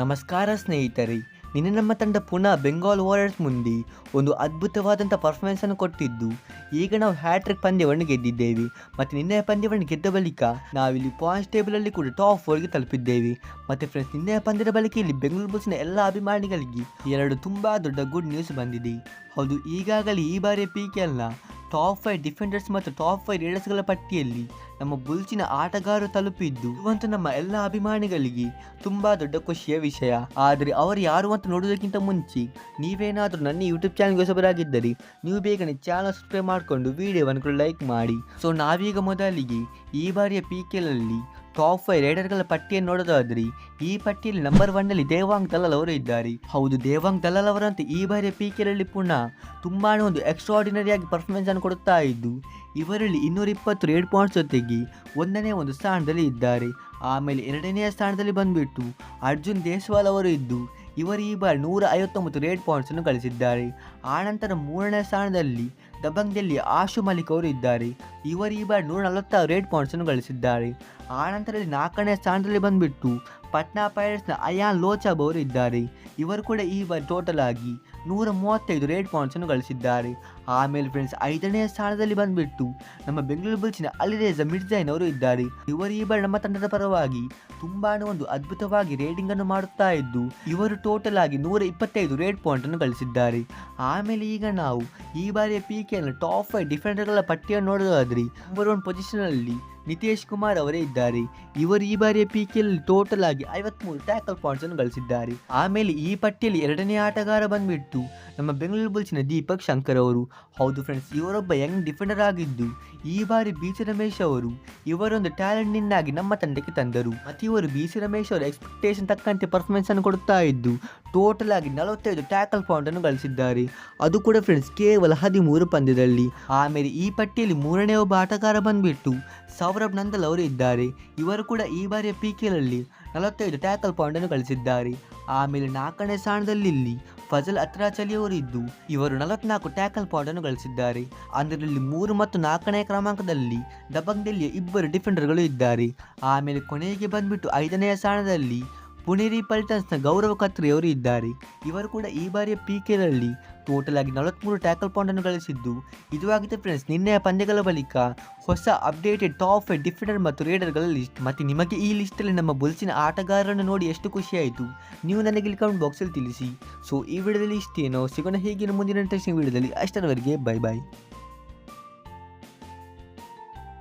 ನಮಸ್ಕಾರ ಸ್ನೇಹಿತರೆ, ನಿನ್ನೆ ನಮ್ಮ ತಂಡ ಪುನಃ ಬೆಂಗಾಲ್ ವಾರಿಯರ್ಸ್ ಮುಂದೆ ಒಂದು ಅದ್ಭುತವಾದಂಥ ಪರ್ಫಾರ್ಮೆನ್ಸನ್ನು ಕೊಟ್ಟಿದ್ದು. ಈಗ ನಾವು ಹ್ಯಾಟ್ರಿಕ್ ಪಂದ್ಯವನ್ನು ಗೆದ್ದಿದ್ದೇವೆ. ಮತ್ತು ನಿನ್ನೆಯ ಪಂದ್ಯವನ್ನು ಗೆದ್ದ ಬಳಿಕ ನಾವಿಲ್ಲಿ ಪಾಯಿಂಟ್ಸ್ ಟೇಬಲಲ್ಲಿ ಕೂಡ ಟಾಪ್ ಫೋರ್ಗೆ ತಲುಪಿದ್ದೇವೆ. ಮತ್ತು ಫ್ರೆಂಡ್ಸ್ ನಿನ್ನೆಯ ಪಂದ್ಯದ ಬಳಿಕ ಇಲ್ಲಿ ಬೆಂಗಳೂರು ಬುಲ್ಸ್ನ ಎಲ್ಲ ಅಭಿಮಾನಿಗಳಿಗೆ ಎರಡು ತುಂಬ ದೊಡ್ಡ ಗುಡ್ ನ್ಯೂಸ್ ಬಂದಿದೆ. ಹೌದು, ಈಗಾಗಲೇ ಈ ಬಾರಿಯ ಪಿ ಕೆ ಎಲ್ನ ಟಾಪ್ ಫೈವ್ ಡಿಫೆಂಡರ್ಸ್ ಮತ್ತು ಟಾಪ್ ಫೈವ್ ರೇಡರ್ಸ್ಗಳ ಪಟ್ಟಿಯಲ್ಲಿ ನಮ್ಮ ಬುಲ್ಚಿನ ಆಟಗಾರರು ತಲುಪಿದ್ದು, ಇವಂತೂ ನಮ್ಮ ಎಲ್ಲ ಅಭಿಮಾನಿಗಳಿಗೆ ತುಂಬಾ ದೊಡ್ಡ ಖುಷಿಯ ವಿಷಯ. ಆದರೆ ಅವರು ಯಾರು ಅಂತ ನೋಡೋದಕ್ಕಿಂತ ಮುಂಚೆ ನೀವೇನಾದರೂ ನನ್ನ ಯೂಟ್ಯೂಬ್ ಚಾನಲ್ಗೆ ಹೊಸಬರಾಗಿದ್ದರೆ ನೀವು ಬೇಗನೆ ಚಾನಲ್ ಸಬ್ಸ್ಕ್ರೈಬ್ ಮಾಡಿಕೊಂಡು ವಿಡಿಯೋವನ್ನು ಕೂಡ ಲೈಕ್ ಮಾಡಿ. ಸೊ ನಾವೀಗ ಮೊದಲಿಗೆ ಈ ಬಾರಿಯ ಪಿ ಕೆಲಲ್ಲಿ ಟಾಪ್ ಫೈವ್ ರೈಡರ್ಗಳ ಪಟ್ಟಿಯನ್ನು ನೋಡೋದಾದ್ರೆ, ಈ ಪಟ್ಟಿಯಲ್ಲಿ ನಂಬರ್ ಒನ್ನಲ್ಲಿ ದೇವಾಂಗ್ ದಲಾಲ್ ಅವರು ಇದ್ದಾರೆ. ಹೌದು, ದೇವಾಂಗ್ ದಲಾಲ್ ಅವರಂತೆ ಈ ಬಾರಿಯ ಪಿ ಕೆಲಲ್ಲಿ ಪುನಃ ತುಂಬಾನೇ ಒಂದು ಎಕ್ಸ್ಟ್ರಾರ್ಡಿನರಿ ಆಗಿ ಪರ್ಫಾರ್ಮೆನ್ಸ್ ಅನ್ನು ಕೊಡುತ್ತಾ ಇದ್ದು, ಇವರಲ್ಲಿ ಇನ್ನೂರ ಇಪ್ಪತ್ತು ರೇಡ್ ಪಾಯಿಂಟ್ಸ್ ಜೊತೆಗೆ ಒಂದನೇ ಒಂದು ಸ್ಥಾನದಲ್ಲಿ ಇದ್ದಾರೆ. ಆಮೇಲೆ ಎರಡನೆಯ ಸ್ಥಾನದಲ್ಲಿ ಬಂದ್ಬಿಟ್ಟು ಅರ್ಜುನ್ ದೇಶ್ವಾಲ್ ಅವರು ಇದ್ದು, ಇವರು ಈ ಬಾರಿ ನೂರ ಐವತ್ತೊಂಬತ್ತು ರೇಡ್ ಪಾಯಿಂಟ್ಸನ್ನು ಗಳಿಸಿದ್ದಾರೆ. ಆನಂತರ ಮೂರನೇ ಸ್ಥಾನದಲ್ಲಿ ದಬಂಗ್ದಲ್ಲಿ ಆಶು ಮಲಿಕ್ ಅವರು ಇದ್ದಾರೆ. ಇವರು ಈ ಬಾರಿ ನೂರ ನಲವತ್ತಾರು ರೇಡ್ ಪಾಯಿಂಟ್ಸನ್ನು ಗಳಿಸಿದ್ದಾರೆ. ಆನಂತರದಲ್ಲಿ ನಾಲ್ಕನೇ ಸ್ಥಾನದಲ್ಲಿ ಬಂದುಬಿಟ್ಟು ಪಟ್ನಾ ಪೈರೇಟ್ಸ್ನ ಅಯಾನ್ ಲೋಚಬ್ ಅವರು ಇದ್ದಾರೆ. ಇವರು ಕೂಡ ಈ ಬಾರಿ ಟೋಟಲ್ ಆಗಿ ನೂರ ಮೂವತ್ತೈದು ರೇಡ್ ಪಾಯಿಂಟ್ಸನ್ನು ಗಳಿಸಿದ್ದಾರೆ. ಆಮೇಲೆ ಫ್ರೆಂಡ್ಸ್ ಐದನೇ ಸ್ಥಾನದಲ್ಲಿ ಬಂದ್ಬಿಟ್ಟು ನಮ್ಮ ಬೆಂಗಳೂರು ಬುಲ್ಸಿನ ಅಲಿರೇಜ ಮಿರ್ಜೈನ್ ಅವರು ಇದ್ದಾರೆ. ಇವರು ಈ ಬಾರಿ ನಮ್ಮ ತಂಡದ ಪರವಾಗಿ ತುಂಬಾನೇ ಒಂದು ಅದ್ಭುತವಾಗಿ ರೇಟಿಂಗ್ ಅನ್ನು ಮಾಡುತ್ತಾ ಇದ್ದು, ಇವರು ಟೋಟಲ್ ಆಗಿ ನೂರ ಇಪ್ಪತ್ತೈದು ರೇಡ್ ಪಾಯಿಂಟ್ ಅನ್ನು ಗಳಿಸಿದ್ದಾರೆ. ಆಮೇಲೆ ಈಗ ನಾವು ಈ ಬಾರಿಯ ಪಿ ಕೆ ಟಾಪ್ ಫೈವ್ ಡಿಫೆಂಡರ್ಗಳ ಪಟ್ಟಿಯನ್ನು ನೋಡೋದಾದ್ರೆ ನಂಬರ್ ಒನ್ ಪೊಸಿಷನ್ ಅಲ್ಲಿ ನಿತೇಶ್ ಕುಮಾರ್ ಅವರೇ ಇದ್ದಾರೆ. ಇವರು ಈ ಬಾರಿಯ ಪಿ ಕೆಯಲ್ಲಿ ಟೋಟಲ್ ಆಗಿ ಐವತ್ಮೂರು ಟ್ಯಾಕಲ್ ಪಾಯಿಂಟ್ಸ್ ಅನ್ನು ಗಳಿಸಿದ್ದಾರೆ. ಆಮೇಲೆ ಈ ಪಟ್ಟಿಯಲ್ಲಿ ಎರಡನೇ ಆಟಗಾರ ಬಂದ್ಬಿಟ್ಟು ನಮ್ಮ ಬೆಂಗಳೂರು ಬುಲ್ಸಿನ ದೀಪಕ್ ಶಂಕರ್ ಅವರು. ಹೌದು ಫ್ರೆಂಡ್ಸ್ ಇವರೊಬ್ಬ ಯಂಗ್ ಡಿಫೆಂಡರ್ ಆಗಿದ್ದು, ಈ ಬಾರಿ ಬಿ ಸಿ ರಮೇಶ್ ಅವರು ಇವರೊಂದು ಟ್ಯಾಲೆಂಟ್ ನಿಂದಾಗಿ ನಮ್ಮ ತಂಡಕ್ಕೆ ತಂದರು. ಮತ್ತು ಇವರು ಬಿ ಸಿ ರಮೇಶ್ ಅವರು ಎಕ್ಸ್ಪೆಕ್ಟೇಷನ್ ತಕ್ಕಂತೆ ಪರ್ಫಾರ್ಮೆನ್ಸ್ ಅನ್ನು ಕೊಡುತ್ತಾ ಇದ್ದು ಟೋಟಲ್ ಆಗಿ ನಲವತ್ತೈದು ಟ್ಯಾಕಲ್ ಪಾಯಿಂಟ್ ಅನ್ನು ಗಳಿಸಿದ್ದಾರೆ. ಅದು ಕೂಡ ಫ್ರೆಂಡ್ಸ್ ಕೇವಲ ಹದಿಮೂರು ಪಂದ್ಯದಲ್ಲಿ. ಆಮೇಲೆ ಈ ಪಟ್ಟಿಯಲ್ಲಿ ಮೂರನೇ ಒಬ್ಬ ಆಟಗಾರ ಬಂದ್ಬಿಟ್ಟು ಸೌರಭ್ ನಂದಲ್ ಅವರು ಇದ್ದಾರೆ. ಇವರು ಕೂಡ ಈ ಬಾರಿಯ ಪಿ ಕೆಲಲ್ಲಿ ನಲವತ್ತೈದು ಟ್ಯಾಕಲ್ ಪಾಯಿಂಟನ್ನು ಗಳಿಸಿದ್ದಾರೆ. ಆಮೇಲೆ ನಾಲ್ಕನೇ ಸ್ಥಾನದಲ್ಲಿ ಫಜಲ್ ಅತ್ರಾಚಲಿ ಅವರಿದ್ದು ಇವರು ನಲವತ್ನಾಲ್ಕು ಟ್ಯಾಕಲ್ ಪಾಯಿಂಟನ್ನು ಗಳಿಸಿದ್ದಾರೆ. ಅದರಲ್ಲಿ ಮೂರು ಮತ್ತು ನಾಲ್ಕನೇ ಕ್ರಮಾಂಕದಲ್ಲಿ ದಬಂಗ್ದಲ್ಲಿಯ ಇಬ್ಬರು ಡಿಫೆಂಡರ್ಗಳು ಇದ್ದಾರೆ. ಆಮೇಲೆ ಕೊನೆಗೆ ಬಂದ್ಬಿಟ್ಟು ಐದನೆಯ ಸ್ಥಾನದಲ್ಲಿ ಪುಣೇರಿ ಪಲ್ಟನ್ಸ್ನ ಗೌರವ ಖತ್ರಿ ಅವರು ಇದ್ದಾರೆ. ಇವರು ಕೂಡ ಈ ಬಾರಿಯ ಪಿ ಕೆರಲ್ಲಿ ಟೋಟಲ್ ಆಗಿ ನಲವತ್ತ್ಮೂರು ಟ್ಯಾಕಲ್ ಪಾಯಿಂಟನ್ನು ಗಳಿಸಿದ್ದು. ಇದು ಆಗಿದೆ ಫ್ರೆಂಡ್ಸ್ ನಿನ್ನೆಯ ಪಂದ್ಯಗಳ ಬಳಿಕ ಹೊಸ ಅಪ್ಡೇಟೆಡ್ ಟಾಪ್ ಡಿಫೆಂಡರ್ ಮತ್ತು ರೇಡರ್ಗಳ ಲಿಸ್ಟ್ ಮತ್ತು ನಿಮಗೆ ಈ ಲಿಸ್ಟಲ್ಲಿ ನಮ್ಮ ಬುಲ್ಸಿನ ಆಟಗಾರರನ್ನು ನೋಡಿ ಎಷ್ಟು ಖುಷಿಯಾಯಿತು ನೀವು ನನಗೆ ಇಲ್ಲಿ ಕಮೆಂಟ್ ಬಾಕ್ಸಲ್ಲಿ ತಿಳಿಸಿ. ಸೊ ಈ ವಿಡಿಯೋದಲ್ಲಿ ಇಷ್ಟೇನೋ, ಸಿಗೋಣ ಹೇಗಿನ ಮುಂದಿನ ಇಂಟ್ರೆಸ್ಟಿಂಗ್ ವಿಡಿಯೋದಲ್ಲಿ. ಅಷ್ಟರವರೆಗೆ ಬೈ ಬಾಯ್